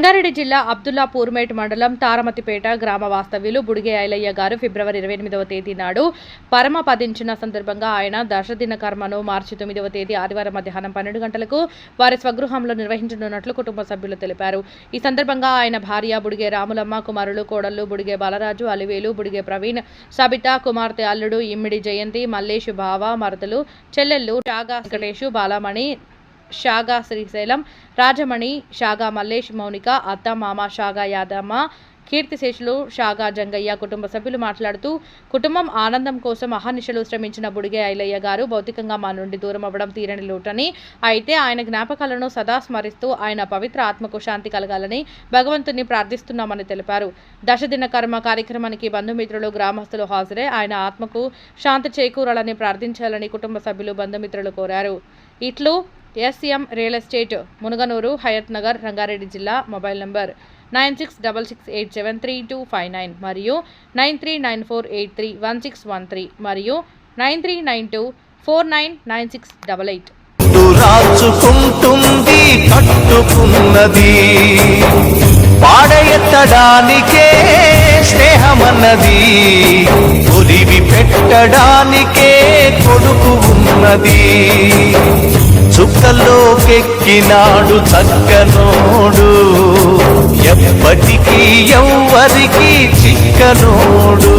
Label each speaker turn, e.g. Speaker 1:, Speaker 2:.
Speaker 1: రంగారెడ్డి జిల్లా అబ్దుల్లా పూర్మేట్ మండలం తారమతిపేట గ్రామ వాస్తవ్యులు బుడిగే ఐలయ్య గారు ఫిబ్రవరి ఇరవై ఎనిమిదవ తేదీ నాడు పరమపదించిన సందర్భంగా ఆయన దశదిన కర్మను మార్చి తొమ్మిదవ తేదీ ఆదివారం మధ్యాహ్నం పన్నెండు గంటలకు వారి స్వగృహంలో నిర్వహించనున్నట్లు కుటుంబ సభ్యులు తెలిపారు. ఈ సందర్భంగా ఆయన భార్య బుడిగే రాములమ్మ కుమారులు కోడళ్ళు బుడిగే బాలరాజు అలివేలు బుడిగే ప్రవీణ్ సబిత కుమార్తె అల్లుడు ఇమ్మిడి జయంతి మల్లేష్ బావ మరదలు చెల్లెళ్ళు టాగా వెంకటేషు బాలమణి షాగా శ్రీశైలం రాజమణి షాగా మల్లేష్ మౌనిక అత్త మామ షాగా యాదమ్మ కీర్తిశేషులు షాగా జంగయ్య కుటుంబ సభ్యులు మాట్లాడుతూ కుటుంబం ఆనందం కోసం అహర్నిశలు శ్రమించిన బుడిగే ఐలయ్య గారు భౌతికంగా మా నుండి దూరం అవ్వడం తీరని లోటని అయితే ఆయన జ్ఞాపకాలను సదా స్మరిస్తూ ఆయన పవిత్ర ఆత్మకు శాంతి కలగాలని భగవంతుని ప్రార్థిస్తున్నామని తెలిపారు. దశదిన కర్మ కార్యక్రమానికి బంధుమిత్రులు గ్రామస్తులు హాజరై ఆయన ఆత్మకు శాంతి చేకూరాలని ప్రార్థించాలని కుటుంబ సభ్యులు బంధుమిత్రులు కోరారు. ఇట్లు SM real estate Munaganuru Hayath Nagar Rangareddy జిల్లా mobile number nine six double six eight seven three two five nine మరియు nine three nine four eight three one six one three మరియు nine three nine two four nine nine six double eight.
Speaker 2: రాచుకుంటుంది కట్టుకున్నది పాడెత్తడానికే స్నేహమన్నది. ఒలివి పెట్టడానికే కొడుకు ఉన్నది. చుక్కల్లోకెక్కినాడు చక్కనోడు. ఎప్పటికీ ఎవ్వరికీ చిక్కనోడు.